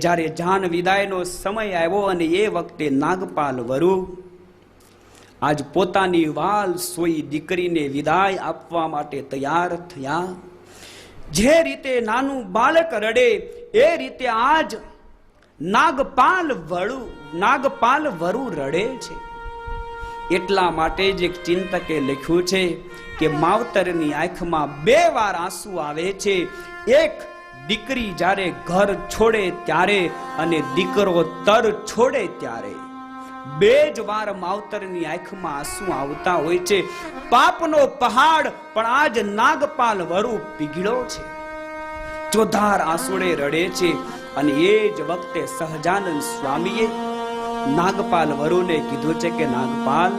જ્યારે જાન વિદાયનો સમય આવ્યો અને એ વખતે નાગપાલ વરુ, આજ પોતાની વાલ સોઈ દીકરીને વિદાય આપવા માટે તૈયાર થયા. જે રીતે નાનું બાળક રડે, એ રીતે આજ નાગપાલ વરુ નાગપાલ વરુ રડે છે. એટલા માટે જ એક ચિંતકે લખ્યું છે કે માવતરની આંખમાં બે વાર આંસુ આવે છે. એક દીકરી જ્યારે ઘર છોડે ત્યારે અને દીકરો તર છોડે ત્યારે. બે જ વાર માવતરની આંખમાં આંસુ આવતા હોય છે. પાપનો પહાડ પણ આજ નાગપાલ વરુ પીગળ્યો છે. ચોધાર આંસુડે રડે છે અને એ જ વખતે સહજાનંદ સ્વામીએ નાગપાલ વરુને કીધું છે કે, નાગપાલ,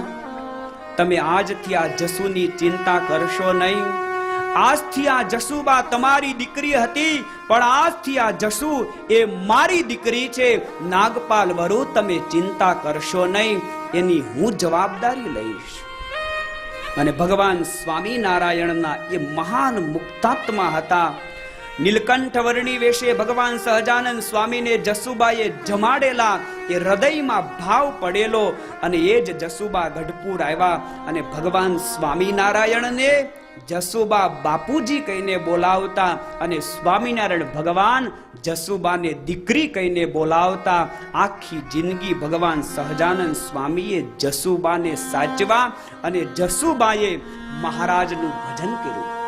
તમે આજથી આ જસુની ચિંતા કરશો નહીં. આજથી આ જસુબા તમારી દીકરી હતી, પણ આજથી આ જસુ એ મારી દીકરી છે. નાગપાલ વરુ તમે ચિંતા કરશો નહીં, એની હું જવાબદારી લઈશ. અને ભગવાન સ્વામિનારાયણના એ મહાન મુક્તાત્મા હતા. નીલકંઠ વર્ણી વેશે ભગવાન સહજાનંદ સ્વામીને જસુબાએ જમાડેલા એ હૃદયમાં ભાવ પડેલો અને એ જ જસુબા ગઢપુર આવ્યા અને ભગવાન સ્વામિનારાયણને જસુબા બાપુજી કહીને બોલાવતા અને સ્વામિનારાયણ ભગવાન જસુબાને દીકરી કહીને બોલાવતા, આખી જિંદગી ભગવાન સહજાનંદ સ્વામીએ જસુબાને સાચવા અને જસુબાએ મહારાજનું ભજન કર્યું.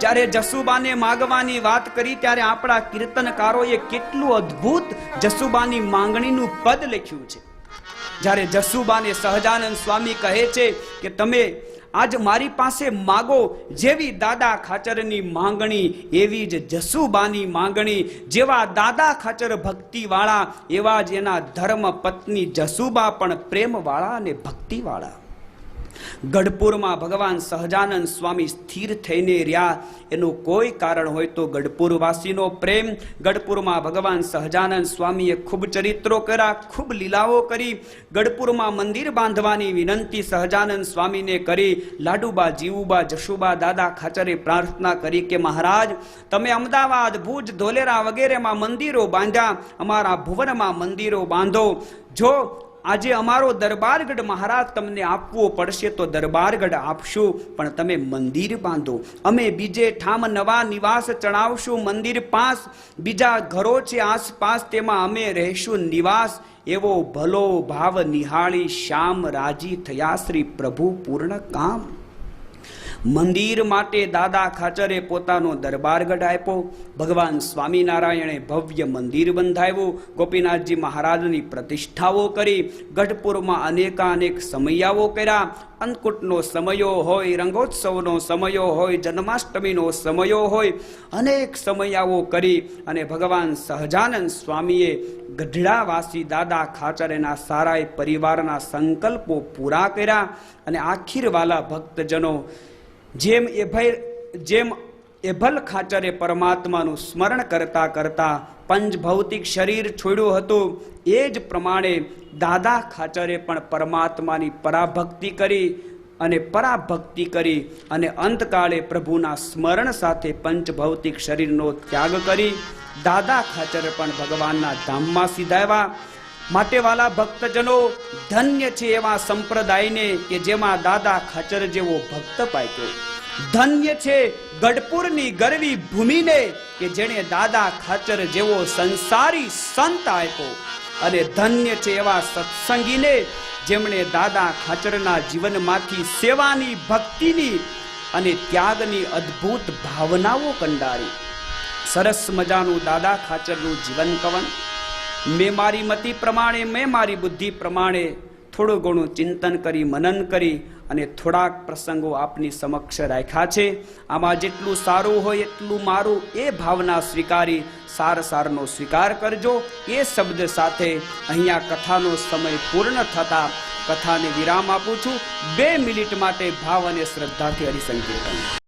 જ્યારે જસુબાને માગવાની વાત કરી, ત્યારે આપણા કીર્તનકારોએ કેટલું અદ્ભુત જસુબાની માંગણીનું પદ લખ્યું છે. જ્યારે જસુબાને સહજાનંદ સ્વામી કહે છે કે, તમે આજ મારી પાસે માગો જેવી દાદા ખાચરની માંગણી, એવી જ જસુબાની માંગણી, જેવા દાદા ખાચર ભક્તિવાળા, એવા જ એના ધર્મ પત્ની જસુબા પણ પ્રેમવાળા અને ભક્તિવાળા. ગઢપુરમાં ભગવાન સહજાનંદ સ્વામી સ્થિર થઈને રહ્યા. એનું કોઈ કારણ હોય તો ગઢપુર વાસીનો પ્રેમ. ગઢપુરમાં ભગવાન સહજાનંદ સ્વામીએ ખૂબ ચરિત્રો કર્યા, ખૂબ લીલાઓ કરી. ગઢપુરમાં મંદિર બાંધવાની વિનંતી સહજાનંદ સ્વામીને કરી. લાડુબા, જીવુબા, જશુબા દાદા ખાચરે પ્રાર્થના કરી કે, મહારાજ, તમે અમદાવાદ, ભુજ, ધોલેરા વગેરેમાં મંદિરો બાંધ્યા. અમારા ભુવનમાં મંદિરો બાંધો. જો આજે અમારો દરબારગઢ મહારાજ તમને આપવો પડશે તો દરબારગઢ આપશો, પણ તમે મંદિર બાંધો. અમે બીજે ઠામ નવા નિવાસ ચણાવશું મંદિર પાસ. બીજા ઘરો છે આસપાસ, તેમાં અમે રહેશું નિવાસ. એવો ભલો ભાવ નિહાળી શ્યામ રાજી થયા શ્રી પ્રભુ પૂર્ણ કામ. મંદિર માટે દાદા ખાચરે પોતાનો દરબારગઢ આપ્યો. ભગવાન સ્વામિનારાયણે ભવ્ય મંદિર બંધાવ્યું. ગોપીનાથજી મહારાજની પ્રતિષ્ઠાઓ કરી. ગઢપુરમાં અનેકાનેક સમયાઓ કર્યા. અન્નકૂટનો સમયો હોય, રંગોત્સવનો સમયો હોય, જન્માષ્ટમીનો સમયો હોય, અનેક સમયાઓ કરી અને ભગવાન સહજાનંદ સ્વામીએ ગઢડાવાસી દાદા ખાચરેના સારાય પરિવારના સંકલ્પો પૂરા કર્યા અને આખીરવાલા ભક્તજનો જેમ એ ભય જેમ એભલ ખાચરે પરમાત્માનું સ્મરણ કરતા કરતા પંચ ભૌતિક શરીર છોડ્યું હતું, એ જ પ્રમાણે દાદા ખાચરે પણ પરમાત્માની પરાભક્તિ કરી અને પરાભક્તિ કરી અને અંતકાળે પ્રભુના સ્મરણ સાથે પંચ ભૌતિક શરીરનો ત્યાગ કરી. દાદા ખાચરે પણ ભગવાનના ધામમાં સીધાવ્યા. માટે વાલા ભક્તજનો ધન્ય છે એવા સંપ્રદાયને કે જેમાં દાદા ખાચર જેવો ભક્ત પાક્યો. ધન્ય છે ગઢપુરની ગરવી ભૂમિને કે જેણે દાદા ખાચર જેવો સંસારી સંત આપ્યો. અને ધન્ય છે એવા સત્સંગીને જેમણે દાદા ખાચરના જીવનમાંથી સેવાની ભક્તિની અને ત્યાગની અદ્ભુત ભાવનાઓ કંડારી. સરસ મજાનું દાદા ખાચરનું જીવન કવન. મેં મારી મતિ પ્રમાણે, મેં મારી બુદ્ધિ પ્રમાણે થોડું ઘણું ચિંતન કરી, મનન કરી અને થોડાક પ્રસંગો આપની સમક્ષ રાખ્યા છે. આમાં જેટલું સારું હોય એટલું મારું એ ભાવના સ્વીકારી સાર સારનો સ્વીકાર કરજો. એ શબ્દ સાથે અહીંયા કથાનો સમય પૂર્ણ થતા કથાને વિરામ આપું છું. બે મિનિટ માટે ભાવ અને શ્રદ્ધાથી હરિસંકીર્તન.